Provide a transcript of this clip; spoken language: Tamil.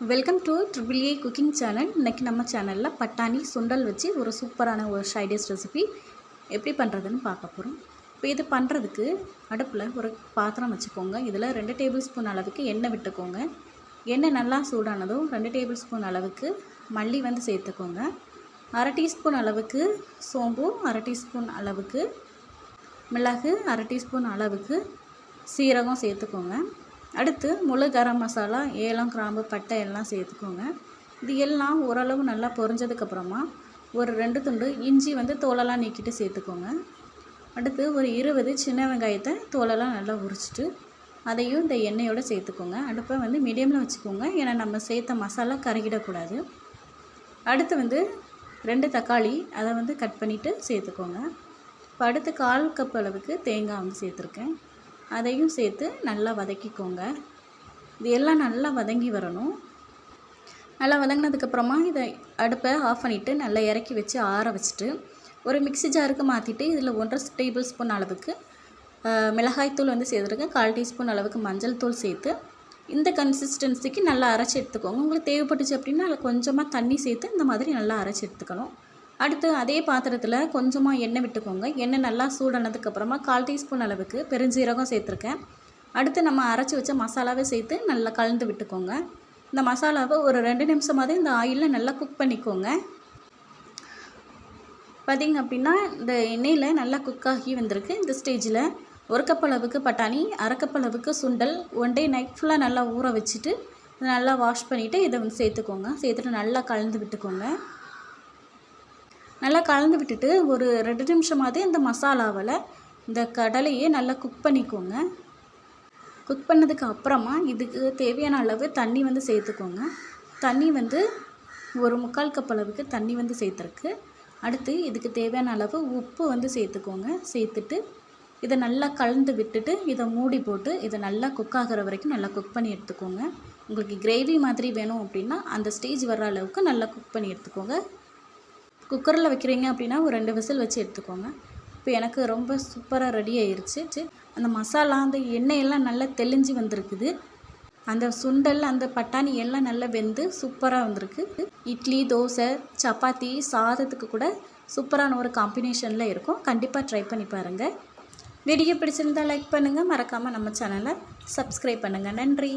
Welcome to triple A cooking channel இன்றைக்கி நம்ம சேனலில் பட்டாணி சுண்டல் வச்சு ஒரு சூப்பரான ஒரு ஷைடிஸ் ரெசிபி எப்படி பண்ணுறதுன்னு பார்க்க போகிறோம் இப்போ இது பண்ணுறதுக்கு அடுப்பில் ஒரு பாத்திரம் வச்சுக்கோங்க. இதில் ரெண்டு டேபிள் ஸ்பூன் அளவுக்கு எண்ணெய் விட்டுக்கோங்க. எண்ணெய் நல்லா சூடானதும் ரெண்டு டேபிள் ஸ்பூன் அளவுக்கு மல்லி வந்து சேர்த்துக்கோங்க. அரை டீஸ்பூன் அளவுக்கு சோம்பு அரை டீஸ்பூன் அளவுக்கு மிளகு அரை டீஸ்பூன் அளவுக்கு சீரகம் சேர்த்துக்கோங்க. அடுத்து முழு கரம் மசாலா ஏலம் கிராம்பு பட்டை எல்லாம் சேர்த்துக்கோங்க. இது எல்லாம் ஓரளவு நல்லா பொரிஞ்சதுக்கப்புறமா ஒரு ரெண்டு துண்டு இஞ்சி வந்து தோலெல்லாம் நீக்கிட்டு சேர்த்துக்கோங்க. அடுத்து ஒரு இருபது சின்ன வெங்காயத்தை தோலெல்லாம் நல்லா உரிச்சிட்டு அதையும் இந்த எண்ணெயோடு சேர்த்துக்கோங்க. அடுப்பை வந்து மீடியமில் வச்சுக்கோங்க. ஏன்னா நம்ம சேர்த்த மசாலா கருகிடக்கூடாது. அடுத்து வந்து ரெண்டு தக்காளி அதை வந்து கட் பண்ணிவிட்டு சேர்த்துக்கோங்க. இப்போ அடுத்து கால் கப் அளவுக்கு தேங்காய் வந்து சேர்த்துருக்கேன். அதையும் சேர்த்து நல்லா வதக்கிக்கோங்க. இது எல்லாம் நல்லா வதங்கி வரணும். நல்லா வதங்கினதுக்கப்புறமா இதை அடுப்பை ஆஃப் பண்ணிவிட்டு நல்லா இறக்கி வச்சு ஆற வச்சுட்டு ஒரு மிக்ஸி ஜாருக்கு மாற்றிட்டு இதில் ஒன்றரை டேபிள் ஸ்பூன் அளவுக்கு மிளகாய்த்தூள் வந்து சேர்த்துருக்கேன். கால் டீஸ்பூன் அளவுக்கு மஞ்சள் தூள் சேர்த்து இந்த கன்சிஸ்டன்சிக்கு நல்லா அரைச்சி எடுத்துக்கோங்க. உங்களுக்கு தேவைப்பட்டுச்சு அப்படின்னா அதில் கொஞ்சமாக தண்ணி சேர்த்து இந்த மாதிரி நல்லா அரைச்சி எடுத்துக்கணும். அடுத்து அதே பாத்திரத்தில் கொஞ்சமாக எண்ணெய் விட்டுக்கோங்க. எண்ணெய் நல்லா சூடானதுக்கப்புறமா கால் டீஸ்பூன் அளவுக்கு பெருஞ்சீரகம் சேர்த்துருக்கேன். அடுத்து நம்ம அரைச்சி வச்ச மசாலாவை சேர்த்து நல்லா கலந்து விட்டுக்கோங்க. இந்த மசாலாவை ஒரு ரெண்டு நிமிஷமாவது இந்த ஆயிலில் நல்லா குக் பண்ணிக்கோங்க. பார்த்திங்க அப்படின்னா இந்த எண்ணெயில் நல்லா குக் ஆகி வந்திருக்கு. இந்த ஸ்டேஜில் ஒரு கப் அளவுக்கு பட்டாணி அரை கப் அளவுக்கு சுண்டல் ஒன் டே நைட் ஃபுல்லாக நல்லா ஊற வச்சுட்டு நல்லா வாஷ் பண்ணிவிட்டு இதை வந்து சேர்த்துக்கோங்க. சேர்த்துட்டு நல்லா கலந்து விட்டுக்கோங்க. நல்லா கலந்து விட்டுட்டு ஒரு ரெண்டு நிமிஷமாவது இந்த மசாலாவில் இந்த கடலையே நல்லா குக் பண்ணிக்கோங்க. குக் பண்ணதுக்கு அப்புறமா இதுக்கு தேவையான அளவு தண்ணி வந்து சேர்த்துக்கோங்க. தண்ணி வந்து ஒரு முக்கால் கப் அளவுக்கு தண்ணி வந்து சேர்த்துருக்கு. அடுத்து இதுக்கு தேவையான அளவு உப்பு வந்து சேர்த்துக்கோங்க. சேர்த்துட்டு இதை நல்லா கலந்து விட்டுட்டு இதை மூடி போட்டு இதை நல்லா குக் ஆகிற வரைக்கும் நல்லா குக் பண்ணி எடுத்துக்கோங்க. உங்களுக்கு கிரேவி மாதிரி வேணும் அப்படின்னா அந்த ஸ்டேஜ் வர்ற அளவுக்கு நல்லா குக் பண்ணி எடுத்துக்கோங்க. குக்கரில் வைக்கிறீங்க அப்படின்னா ஒரு ரெண்டு விசில் வச்சு எடுத்துக்கோங்க. இப்போ எனக்கு ரொம்ப சூப்பராக ரெடி ஆயிடுச்சு அந்த மசாலா அந்த எண்ணெயெல்லாம் நல்லா தெளிஞ்சு வந்திருக்குது. அந்த சுண்டல் அந்த பட்டாணி எல்லாம் நல்லா வெந்து சூப்பராக வந்திருக்கு. இட்லி தோசை சப்பாத்தி சாதத்துக்கு கூட சூப்பரான ஒரு காம்பினேஷனில் இருக்கும். கண்டிப்பாக ட்ரை பண்ணி பாருங்கள் வீடியோ பிடிச்சிருந்தால் லைக் பண்ணுங்கள் மறக்காமல் நம்ம சேனலை சப்ஸ்கிரைப் பண்ணுங்கள் நன்றி.